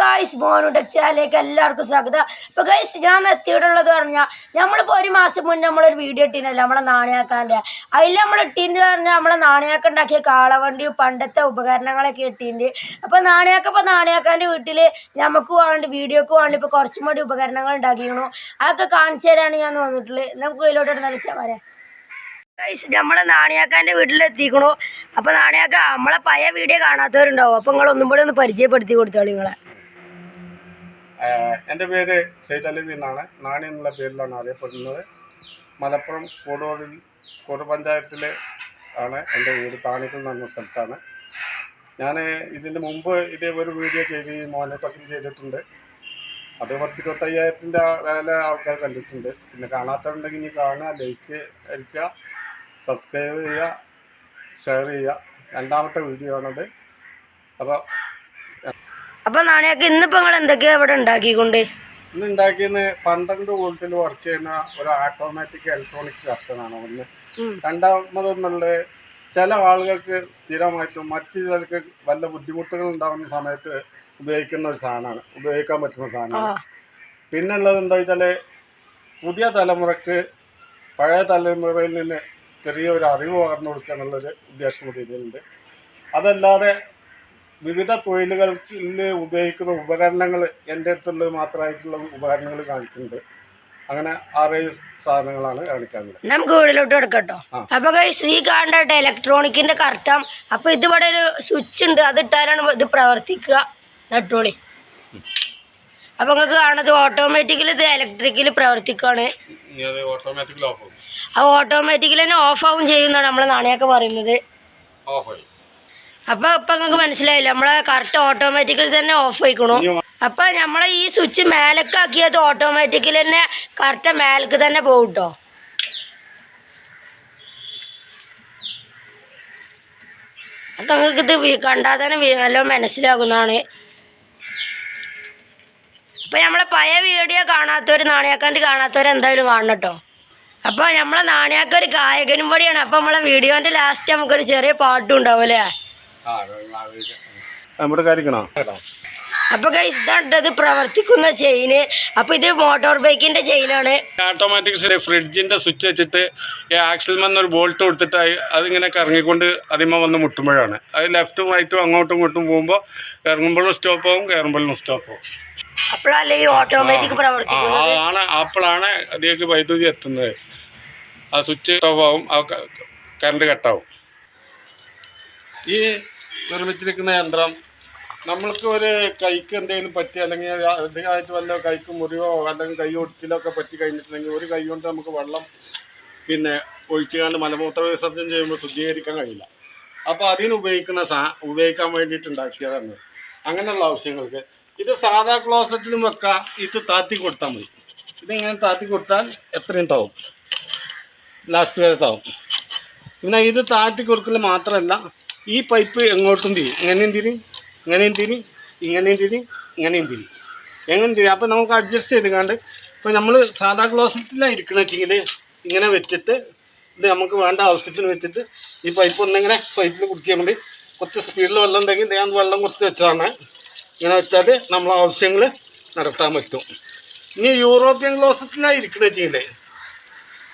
Guys മോനു ടെക്ചാലേക്ക് എല്ലാവർക്കും സ്വാഗതം. അപ്പോൾ ഗൈസ് ഞാൻ എത്തിയിട്ടുള്ളത് പറഞ്ഞാൽ നമ്മളിപ്പോൾ ഒരു മാസം മുന്നേ നമ്മളൊരു വീഡിയോ ഇട്ടിനല്ലോ നമ്മളെ നാണയാക്കാന്റെ. അതിൽ നമ്മൾ ഇട്ടീന്റെ പറഞ്ഞാൽ നമ്മളെ നാണയാക്ക ഉണ്ടാക്കിയ കാളവണ്ടി പണ്ടത്തെ ഉപകരണങ്ങളൊക്കെ ഇട്ടീന്റെ അപ്പോൾ നാണയാക്ക ഇപ്പോൾ നാണയാക്കാന്റെ വീട്ടിൽ നമുക്ക് വേണ്ടി വീഡിയോക്ക് വേണ്ടി ഇപ്പോൾ കുറച്ചും കൂടി ഉപകരണങ്ങൾ ഉണ്ടാക്കിയിരുന്നു അതൊക്കെ കാണിച്ചു തരാണ് ഞാൻ തോന്നിട്ടുള്ളത് നമുക്ക് ഇതിലോട്ട് വെച്ചാൽ പറയാം. ഗൈസ് നമ്മളെ നാണയാക്കാന്റെ വീട്ടിലെത്തിക്കണു അപ്പോൾ നാണയാക്ക നമ്മളെ പഴയ വീഡിയോ കാണാത്തവരുണ്ടാവും. അപ്പോൾ നിങ്ങൾ ഒന്നും കൂടി ഒന്ന് പരിചയപ്പെടുത്തി കൊടുത്തോളൂ നിങ്ങളെ. എന്റെ പേര് സെയ്ദ് അലവി എന്നാണ്. നാണി എന്നുള്ള പേരിലാണ് അറിയപ്പെടുന്നത്. മലപ്പുറം കൂടൂരിൽ കൂടൂർ പഞ്ചായത്തിലെ ആണ് എന്റെ വീട്. താണിക്കൽ എന്ന് സ്ഥലത്താണ്. ഞാൻ ഇതിന് മുമ്പ് ഇതേ ഒരു വീഡിയോ ചെയ്ത് മോനോട്ടൊക്കെ ചെയ്തിട്ടുണ്ട്. അത് പത്ത് ഇരുപത്തയ്യായിരത്തിന്റെ വില ആൾക്കാർ കണ്ടിട്ടുണ്ട്. പിന്നെ കാണാത്തവരുണ്ടെങ്കിൽ ഇനി കാണുക ലൈക്ക് അടിക്കുക സബ്സ്ക്രൈബ് ചെയ്യുക ഷെയർ ചെയ്യുക. രണ്ടാമത്തെ വീഡിയോ ആണത്. അപ്പോൾ അപ്പോൾ നാണയൊക്കെ ഇന്നിപ്പോ നിങ്ങൾ എന്തൊക്കെയാ ഇവിടെ ഉണ്ടാക്കിക്കൊണ്ട്? ഇന്ന് ഉണ്ടാക്കിയെന്ന് പന്ത്രണ്ട് വോൾട്ടിൽ വർക്ക് ചെയ്യുന്ന ഒരു ഓട്ടോമാറ്റിക് ഇലക്ട്രോണിക് കർട്ടനാണ് ഒന്ന്. രണ്ടാമതൊന്നുള്ളത് ചില ആളുകൾക്ക് സ്ഥിരമായിട്ടും മറ്റു ചിലർക്ക് വല്ല ബുദ്ധിമുട്ടുകൾ ഉണ്ടാകുന്ന സമയത്ത് ഉപയോഗിക്കുന്ന ഒരു സാധനമാണ്. ഉപയോഗിക്കാൻ പറ്റുന്ന സാധനമാണ്. പിന്നെ ഉള്ളത് എന്താ വെച്ചാൽ പുതിയ തലമുറയ്ക്ക് പഴയ തലമുറയിൽ നിന്ന് ചെറിയൊരു അറിവ് പകർന്നു കൊടുക്കുക എന്നുള്ളൊരു ഉദ്ദേശം കൂടി ഇതിലുണ്ട്. അതല്ലാതെ വിവിധ തൊഴിലുകൾക്ക് ഉപയോഗിക്കുന്ന ഉപകരണങ്ങൾ എന്റെ അടുത്തുള്ളത് മാത്രമായിട്ടുള്ള ഉപകരണങ്ങൾ കാണിക്കുന്നുണ്ട്. അങ്ങനെ ആറേഴ് സാധനങ്ങളാണ് കാണിക്കാനുള്ളത് നമുക്ക് വീട്ടിലോട്ട് എടുക്കട്ടോ. അപ്പൊ ഈ കാണേണ്ട ഇലക്ട്രോണിക്കിന്റെ കർട്ടം. അപ്പൊ ഇതിവിടെ ഒരു സ്വിച്ച് ഉണ്ട്. അത് ഇട്ടാലാണ് ഇത് പ്രവർത്തിക്കുക. നട്ടോളി അപ്പൊ നിങ്ങൾക്ക് കാണുന്നത് ഓട്ടോമാറ്റിക്കലി ഇത് ഇലക്ട്രിക്കലി പ്രവർത്തിക്കുകയാണ്. ഇനി അത് ഓട്ടോമാറ്റിക്കലി ഓഫ് ആവും. ആ ഓട്ടോമാറ്റിക്കലി തന്നെ ഓഫ് ആവും ചെയ്യുന്നതാണ് നമ്മളെ നാണയൊക്കെ പറയുന്നത്. ഓഫ് ആയി. അപ്പോൾ അപ്പൊ നിങ്ങൾക്ക് മനസ്സിലായില്ല? നമ്മളെ കറക്റ്റ് ഓട്ടോമാറ്റിക്കലി തന്നെ ഓഫ് ആയിക്കണു. അപ്പൊ നമ്മളെ ഈ സ്വിച്ച് മേലക്കാക്കിയത് ഓട്ടോമാറ്റിക്കലി തന്നെ കറക്റ്റ് മേലക്ക് തന്നെ പോകും കേട്ടോ അപ്പം നിങ്ങൾക്ക് ഇത് കണ്ടാൽ തന്നെ നല്ല മനസ്സിലാകുന്നതാണ്. അപ്പൊ നമ്മളെ പഴയ വീഡിയോ കാണാത്തവർ നാണയാക്കാണ്ട് കാണാത്തവർ എന്തായാലും കാണണം കേട്ടോ അപ്പോൾ നമ്മളെ നാണയാക്ക ഒരു ഗായകനും കൂടിയാണ് അപ്പോൾ നമ്മളെ വീഡിയോന്റെ ലാസ്റ്റ് നമുക്കൊരു ചെറിയ പാട്ടും ഉണ്ടാവും അല്ലേ? നമ്മുടെ കാര്യക്കണോ അപ്പോൾ ഗൈസ് ഇതാണ്ടത് പ്രവർത്തിക്കുന്ന ചെയിന് അപ്പോൾ ഇത് മോട്ടോർ ബൈക്കിന്റെ ചെയിനാണ് ഓട്ടോമാറ്റിക് ഫ്രിഡ്ജിന്റെ സ്വിച്ച് വെച്ചിട്ട് ഈ ആക്സിൽ ഒരു ബോൾട്ട് കൊടുത്തിട്ട് അതിങ്ങനെ കറങ്ങിക്കൊണ്ട് അതിമ വന്ന് മുട്ടുമ്പോഴാണ്. അത് ലെഫ്റ്റും റൈറ്റും അങ്ങോട്ടും ഇങ്ങോട്ടും പോകുമ്പോൾ ഇറങ്ങുമ്പോഴും സ്റ്റോപ്പ് ആവും കയറുമ്പോഴും സ്റ്റോപ്പ് ആവും. അപ്പോഴല്ലേ ഈ ഓട്ടോമാറ്റിക് പ്രവർത്തിക്കുന്നത്? ആണ് അപ്പോഴാണ് അതിലേക്ക് വൈദ്യുതി എത്തുന്നത്. ആ സ്വിച്ച് ഓഫ് ആവും ആ കറണ്ട് കട്ടാവും ഈ നിർമ്മിച്ചിരിക്കുന്ന യന്ത്രം നമ്മൾക്ക് ഒരു കൈക്ക് എന്തെങ്കിലും പറ്റി അല്ലെങ്കിൽ അധികമായിട്ട് വല്ല കൈക്ക് മുറിവോ അല്ലെങ്കിൽ കൈ ഒടിച്ചിലോ ഒക്കെ പറ്റി കഴിഞ്ഞിട്ടുണ്ടെങ്കിൽ ഒരു കൈ കൊണ്ട് നമുക്ക് വെള്ളം പിന്നെ ഒഴിച്ചു കണ്ട് മലമൂത്ര വിസർജനം ചെയ്യുമ്പോൾ ശുദ്ധീകരിക്കാൻ കഴിയില്ല. അപ്പോൾ അതിന് ഉപയോഗിക്കുന്ന സാ ഉപയോഗിക്കാൻ വേണ്ടിയിട്ട് ഉണ്ടാക്കിയതാണ്. അങ്ങനെയുള്ള ആവശ്യങ്ങൾക്ക് ഇത് സാധാ ക്ലോസറ്റിലും വെക്കാം ഇത് താത്തി കൊടുത്താൽ മതി. ഇതിങ്ങനെ താത്തി കൊടുത്താൽ എത്രയും താവും. ലാസ്റ്റ് വരെ താവും. പിന്നെ ഇത് താഴ്ത്തി കൊടുക്കൽ മാത്രമല്ല ഈ പൈപ്പ് എങ്ങോട്ടും തിരി. ഇങ്ങനെയും തിരി ഇങ്ങനെയും തിരി ഇങ്ങനെയും തിരി ഇങ്ങനെയും തിരി. എങ്ങനെ തിരി? അപ്പോൾ നമുക്ക് അഡ്ജസ്റ്റ് ചെയ്ത് കണ്ട് ഇപ്പോൾ നമ്മൾ സാധാ ക്ലോസറ്റിലാണ് ഇരിക്കണമെന്ന് വെച്ചെങ്കിൽ ഇങ്ങനെ വെച്ചിട്ട് ഇത് നമുക്ക് വേണ്ട ആവശ്യത്തിന് വെച്ചിട്ട് ഈ പൈപ്പ് ഒന്നിങ്ങനെ പൈപ്പിൽ കുടിക്കാൻ വേണ്ടി കുറച്ച് സ്പീഡിൽ വെള്ളം ഉണ്ടെങ്കിൽ ഞാൻ വെള്ളം കുറച്ച് വെച്ചതാണ്. ഇങ്ങനെ വെച്ചാൽ നമ്മളെ ആവശ്യങ്ങൾ നടത്താൻ പറ്റും. ഇനി യൂറോപ്യൻ ക്ലോസറ്റിലാണ് ഇരിക്കണമെന്ന് വെച്ചെങ്കിൽ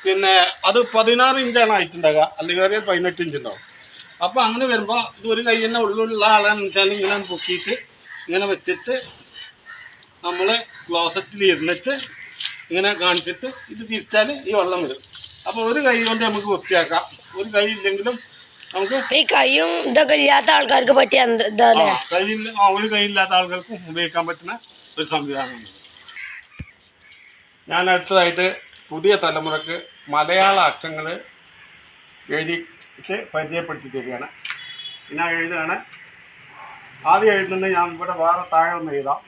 പിന്നെ അത് പതിനാറ് ഇഞ്ചാണ് ആയിട്ടുണ്ടാകുക അല്ലെങ്കിൽ പതിനെട്ട് ഇഞ്ച് ഉണ്ടാവും അപ്പോൾ അങ്ങനെ വരുമ്പോൾ ഇത് ഒരു കൈ തന്നെ ഉള്ളിലുള്ള ആളാണെന്ന് വെച്ചാൽ ഇങ്ങനെ പൊക്കിയിട്ട് ഇങ്ങനെ വെച്ചിട്ട് നമ്മൾ ക്ലോസറ്റിൽ ഇരുന്നിട്ട് ഇങ്ങനെ കാണിച്ചിട്ട് ഇത് തിരിച്ചാൽ ഈ വെള്ളം വരും. അപ്പോൾ ഒരു കൈ കൊണ്ട് നമുക്ക് വൃത്തിയാക്കാം. ഒരു കൈ ഇല്ലെങ്കിലും നമുക്ക് ഈ കൈയും ഇതൊക്കെ ഇല്ലാത്ത ആൾക്കാർക്ക് പറ്റിയ അല്ലേ ആ, ഒരു കൈയില്ലാത്ത ആളുകൾക്കും ഉപയോഗിക്കാൻ പറ്റുന്ന ഒരു സംവിധാനമാണ്. ഞാൻ അടുത്തതായിട്ട് പുതിയ തലമുറയ്ക്ക് മലയാള അക്കങ്ങൾ എഴുതിയിട്ട് പരിചയപ്പെടുത്തി തരികയാണ് ഞാൻ എഴുതുകയാണ് ആദ്യം എഴുതുന്നത് ഞാൻ ഇവിടെ വേറെ താഴെ ഒന്ന് എഴുതാം.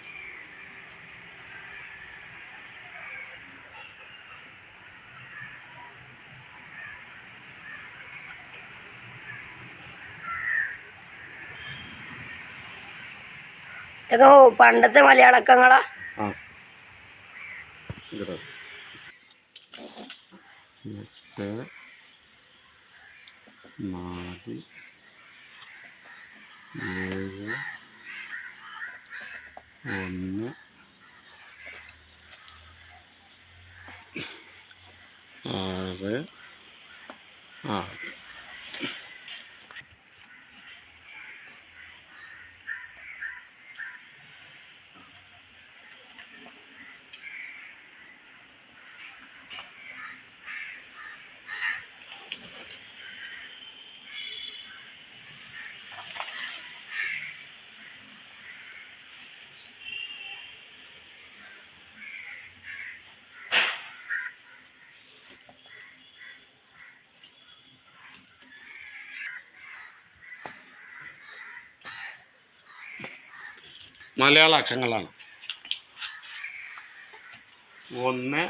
ഇതൊക്കെ പണ്ടത്തെ മലയാളക്കങ്ങളാ? നാല് ഏഴ് ഒന്ന് ആറ് ആറ്. മലയാള അക്ഷരങ്ങളാണ്. ഒന്ന്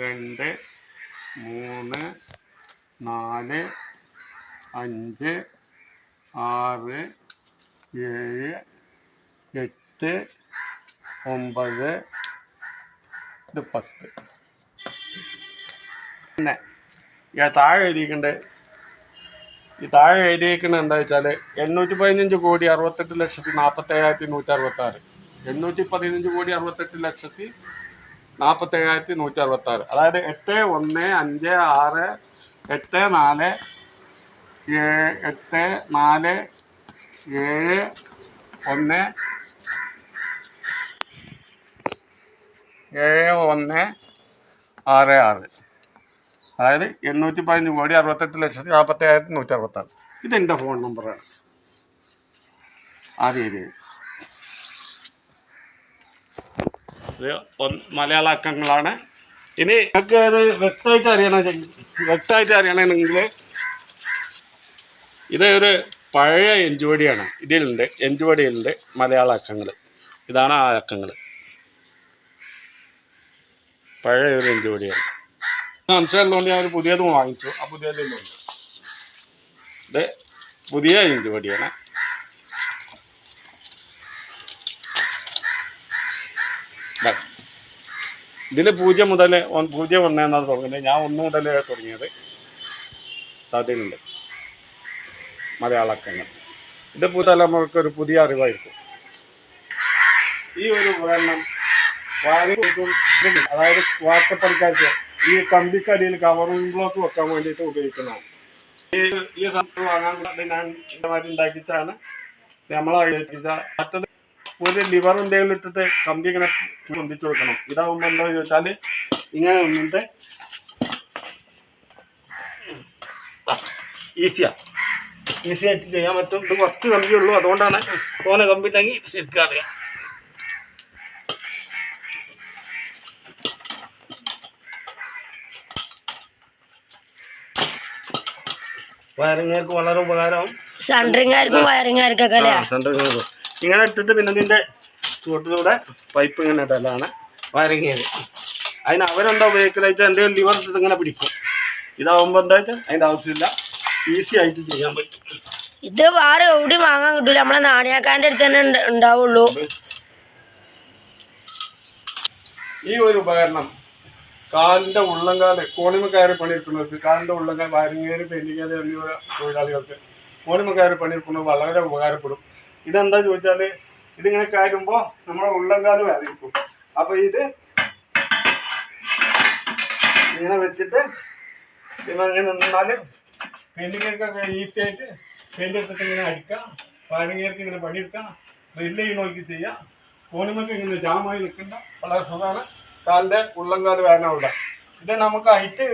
രണ്ട് മൂന്ന് നാല് അഞ്ച് ആറ് ഏഴ് എട്ട് ഒമ്പത് പത്ത്. പിന്നെ താഴെ എഴുതിയിട്ടുണ്ട്. ഈ താഴെ എഴുതിയിരിക്കുന്നത് എന്താ വെച്ചാൽ എണ്ണൂറ്റി പതിനഞ്ച് കോടി അറുപത്തെട്ട് ലക്ഷത്തി നാൽപ്പത്തേഴായിരത്തി നൂറ്റി അറുപത്തി ആറ് എണ്ണൂറ്റി പതിനഞ്ച് കോടി അറുപത്തെട്ട് ലക്ഷത്തി നാൽപ്പത്തേഴായിരത്തി നൂറ്റി അറുപത്തി ആറ് അതായത് എട്ട് ഒന്ന് അഞ്ച് ആറ് എട്ട് നാല് എട്ട് നാല് ഏഴ് ഒന്ന് ഏഴ് ഒന്ന് ആറ് ആറ്. അതായത് എണ്ണൂറ്റി പതിനഞ്ച് കോടി അറുപത്തെട്ട് ലക്ഷത്തി നാൽപ്പത്തി ആയിരത്തി നൂറ്റി അറുപത്താറ് ഇതെന്റെ ഫോൺ നമ്പറാണ് എഴുതി ഇത് മലയാള അക്കങ്ങളാണ്. ഇനി നിങ്ങൾക്ക് അത് വ്യക്തമായിട്ട് അറിയണം വ്യക്തമായിട്ട് അറിയണമെങ്കിൽ ഇത് ഒരു പഴയ എഞ്ചുവടിയാണ് ഇതിലുണ്ട് എഞ്ചുവടിയിലുണ്ട് മലയാള അക്കങ്ങൾ ഇതാണ് ആ അക്കങ്ങൾ പഴയ ഒരു എഞ്ചുവടിയാണ് മനസ്സിലുള്ളതുകൊണ്ട് ഞാൻ ഒരു പുതിയത് വാങ്ങിച്ചു. ആ പുതിയതുണ്ട് ഇത് പുതിയ എഞ്ചുവടിയാണ് ഇതിൽ പൂജ്യം മുതൽ പൂജ്യം ഒന്ന് എന്നാണ് തുടങ്ങുന്നത് ഞാൻ ഒന്ന് മുതൽ തുടങ്ങിയത്. അതിലുണ്ട്. മലയാളക്കങ്ങൾ. ഇത് പുതലമുറക്ക് ഒരു പുതിയ അറിവായിരിക്കും. ഈ ഒരു ഉപകരണം വായനക്കും അതായത് വാർത്തപ്പണിക്കാർക്ക് ഈ കമ്പിക്കടിയിൽ കവറിംഗ് ബ്ലോക്ക് വെക്കാൻ വേണ്ടിയിട്ട് ഉപയോഗിക്കുന്നതാണ് ഈ ഈ സാധനം വാങ്ങാൻ ഞാൻ ഉണ്ടാക്കിച്ചാണ് നമ്മളെ മറ്റത് ഒരു ലിവർ എന്തെങ്കിലും ഇട്ടിട്ട് കമ്പി ഇങ്ങനെ പൊന്തിച്ചു കൊടുക്കണം. ഇതാവുമ്പോൾ എന്താ ചോദിച്ചാൽ ഇങ്ങനെ ഒന്നിട്ട് ഈസിയാ. ഈസിയായിട്ട് ചെയ്യാൻ പറ്റും. ഇത് കുറച്ച് കമ്പിയുള്ളൂ അതുകൊണ്ടാണ് തോനെ കമ്പി ഉണ്ടെങ്കിൽ ശരിക്കും വയറിങ്ങർക്ക് വളരെ ഉപകാരമാവും സെൻട്രിങ്ങാർക്കും വയറിങ്ങാർക്കൊക്കെ അല്ലേ? സെൻട്രൽ ഇങ്ങനെ ഇട്ടിട്ട് പിന്നെ ഇതിന്റെ ചുവട്ടിലൂടെ പൈപ്പ് ഇങ്ങനെ ഇടലാണ് വയറിങ് ചെയ്ത് അതിന് അവരെന്താ ഉപയോഗിക്കുന്നത് വെച്ചാൽ എന്തെങ്കിലും ലിവർ ഇട്ടിട്ട് ഇങ്ങനെ പിടിക്കും. ഇതാവുമ്പോൾ എന്താ വെച്ചാൽ അതിന്റെ ആവശ്യമില്ല. ഈസി ആയിട്ട് ചെയ്യാൻ പറ്റും. ഇത് വേറെ എവിടെ വാങ്ങാൻ കിട്ടില്ല നമ്മളെ നാണിയാക്കാന്റെ അടുത്ത് തന്നെ ഉണ്ടാവുള്ളൂ. ഈ ഒരു ഉപകരണം കാലിന്റെ ഉള്ളംകാൽ കോണിമ കയറി പണിയെടുക്കുന്നവർക്ക് കാലിന്റെ ഉള്ളംകാൽ വയറിങ്ങേര് പെയിന്റിങ്ങേര് എന്നിവ തൊഴിലാളികൾക്ക് കോണിമ കയറി പണിയെടുക്കുന്നത് വളരെ ഉപകാരപ്പെടും. ഇതെന്താ ചോദിച്ചാൽ ഇതിങ്ങനെ കയറുമ്പോൾ നമ്മുടെ ഉള്ളംകാൽ വേദനിക്കും. അപ്പോൾ ഇത് ഇങ്ങനെ വെച്ചിട്ട് ഇങ്ങനെ നിന്നാൽ പെയിന്റിങ്ങർക്കൊക്കെ ഈസി ആയിട്ട് പെയിന്റ് എടുത്തിട്ട് ഇങ്ങനെ അടിക്കാം വയറിങ്ങേർക്ക് ഇങ്ങനെ പണിയെടുക്കാം ഡ്രില്ല് നോക്കി ചെയ്യാം കോണിമക്ക് ഇങ്ങനെ ജാമായി നിൽക്കണ്ട വളരെ സുഖമാണ്. കാലിന്റെ ഉള്ളംകാൽ അവിടെ ഇത് നമുക്ക് ഹൈറ്റ്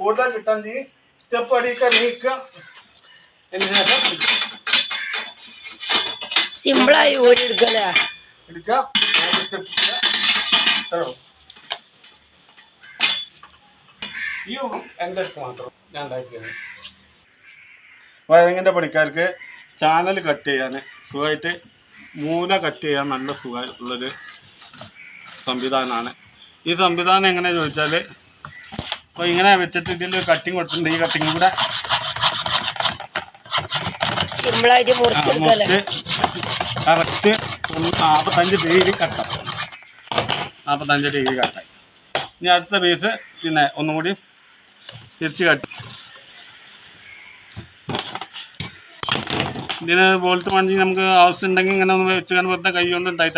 കൂടുതൽ കിട്ടണമെങ്കിൽ സ്റ്റെപ്പ് അടിയൊക്കെ നീക്കുക സിമ്പിളായി ഓടി എടുക്കല്ലേ? എടുക്കുക. സ്റ്റെപ്പ് ചെയ്യുക ഈ ഒരു എന്റെ അടുത്ത് മാത്രം. ഞാൻ ഉണ്ടാക്കിയത് വയറിങ്ങിന്റെ പണിക്കാർക്ക് ചാനൽ കട്ട് ചെയ്യാൻ സുഖമായിട്ട് മൂല കട്ട് ചെയ്യാൻ നല്ല സുഖമുള്ളൊരു സംവിധാനമാണ് ഈ സംവിധാനം എങ്ങനെ ചോദിച്ചാൽ അപ്പോൾ ഇങ്ങനെ വെച്ചിട്ട് ഇതിൽ കട്ടിങ് കൊടുത്തിട്ടുണ്ട്. ഈ കട്ടിങ് കൂടെ കറക്റ്റ് നാൽപ്പത്തഞ്ച് ഡിഗ്രി കട്ടാം നാൽപ്പത്തഞ്ച് ഡിഗ്രി കട്ടായി ഇനി അടുത്ത പീസ് പിന്നെ ഒന്നും കൂടി തിരിച്ച് കട്ടി ഇതിന് ബോൾട്ട് പണിഞ്ഞ് നമുക്ക് ആവശ്യമുണ്ടെങ്കിൽ ഇങ്ങനെ ഒന്ന് വെച്ച് കാണുമ്പോഴത്തെ വെറുതെ കൈ കൊണ്ട് ഉണ്ടായി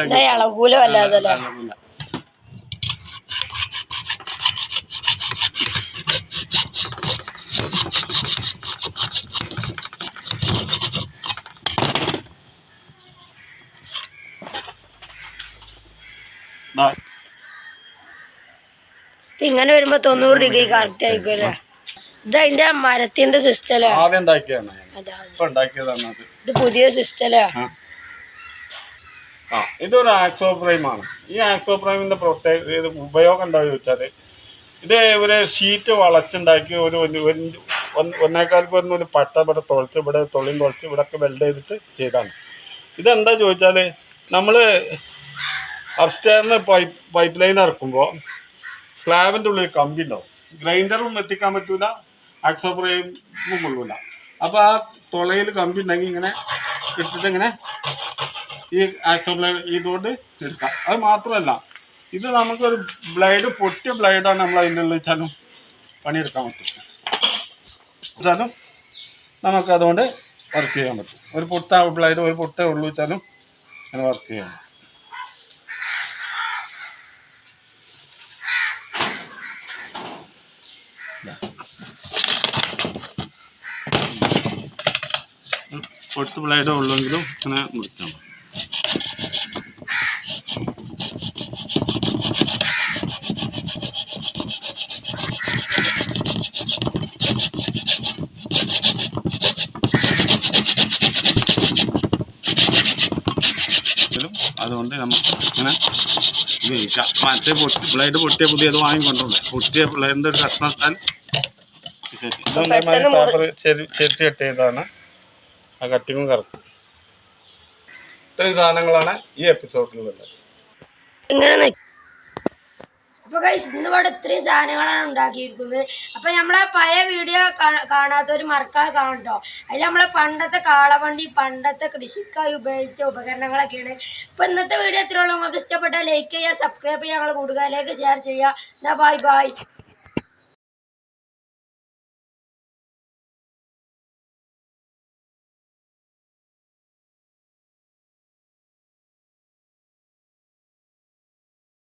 ഇങ്ങനെ വരുമ്പോ തൊണ്ണൂറ് ഡിഗ്രി കറക്റ്റ് ആയിരിക്കും അല്ലേ? ഇത് അതിന്റെ മരത്തിന്റെ അത്. ഇത് പുതിയ സിസ്റ്റം ആ. ഇതൊരു ആക്സോ പ്രൈമാണ് ഈ ആക്സോ പ്രൈമിന്റെ പ്രത്യേക ഉപയോഗം എന്താ ചോദിച്ചാൽ ഇത് ഒരു ഷീറ്റ് വളച്ചുണ്ടാക്കി ഒരു ഒരു- ഒരു ഒന്ന് ഒന്നേക്കാൽക്ക് വരുന്ന ഒരു പട്ട ഇവിടെ തുളച്ച് ഇവിടെ തൊളിയും തുളച്ച് ഇവിടെ ഒക്കെ വെൽഡ് ചെയ്തിട്ട് ചെയ്താണ്. ഇതെന്താ ചോദിച്ചാൽ നമ്മൾ അപ്സ്റ്റേറിന് പൈപ്പ് പൈപ്പ് ലൈൻ ഇറക്കുമ്പോൾ സ്ലാബിന്റെ ഉള്ളിൽ കമ്പി ഉണ്ടാവും. ഗ്രൈൻഡറും എത്തിക്കാൻ പറ്റൂല ആക്സോ പ്രൈമും കൊള്ളൂല. അപ്പോൾ ആ തുളയിൽ കമ്പി ഉണ്ടെങ്കിൽ ഇങ്ങനെ ഇട്ടിട്ട് ഇങ്ങനെ ഈ ആക്സോ ബ്ലേഡ് ഇതുകൊണ്ട് എടുക്കാം. അത് മാത്രമല്ല ഇത് നമുക്കൊരു ബ്ലേഡ് പൊട്ടിയ ബ്ലേഡാണ് നമ്മൾ അതിന്റെ ഉള്ളിൽ വെച്ചാലും പണിയെടുക്കാൻ പറ്റും. വെച്ചാലും നമുക്കതുകൊണ്ട് വർക്ക് ചെയ്യാൻ പറ്റും. ഒരു പൊട്ട ബ്ലേഡ് ഒരു പൊട്ടേ ഉള്ളൂ വെച്ചാലും വർക്ക് ചെയ്യാം പൊട്ട് ബ്ലേഡേ ഉള്ളെങ്കിലും ഇങ്ങനെ മുറിക്കാം. ഇതിലും അതുകൊണ്ട് നമുക്ക് ഇങ്ങനെ ഉപയോഗിക്കാം മറ്റേ പൊട്ടി ബ്ലേഡ് പൊട്ടിയ പുതിയത് വാങ്ങിക്കൊണ്ടുണ്ട് പൊട്ടിയ ബ്ലേഡിന്റെ ഒരു കഷ്ണത്താൽ പേപ്പർ ചെരിച്ച് കെട്ടിയതാണ്. ആ കട്ടിങ്ങും കറക്റ്റ് ഇത്രയും സാധനങ്ങളാണ് ഈ എപ്പിസോഡിലുള്ളത്. അപ്പൊ ഗൈസ് ഇന്ന് ഇവിടെ ഇത്രയും സാധനങ്ങളാണ് ഉണ്ടാക്കിയിരിക്കുന്നത്. അപ്പൊ നമ്മളെ പഴയ വീഡിയോ കാണാത്തവർ മറക്കാതെ കാണട്ടോ അതിൽ നമ്മളെ പണ്ടത്തെ കാളവണ്ടി പണ്ടത്തെ കൃഷിക്കായി ഉപയോഗിച്ച ഉപകരണങ്ങളൊക്കെയാണ്. അപ്പൊ ഇന്നത്തെ വീഡിയോ എത്രയുള്ളൂ നിങ്ങൾക്ക് ഇഷ്ടപ്പെട്ടാൽ ലൈക്ക് ചെയ്യുക സബ്സ്ക്രൈബ് ചെയ്യുക ഞങ്ങൾ കൂടുതലേക്ക് ഷെയർ ചെയ്യുക. എന്നാ ബൈ ബൈ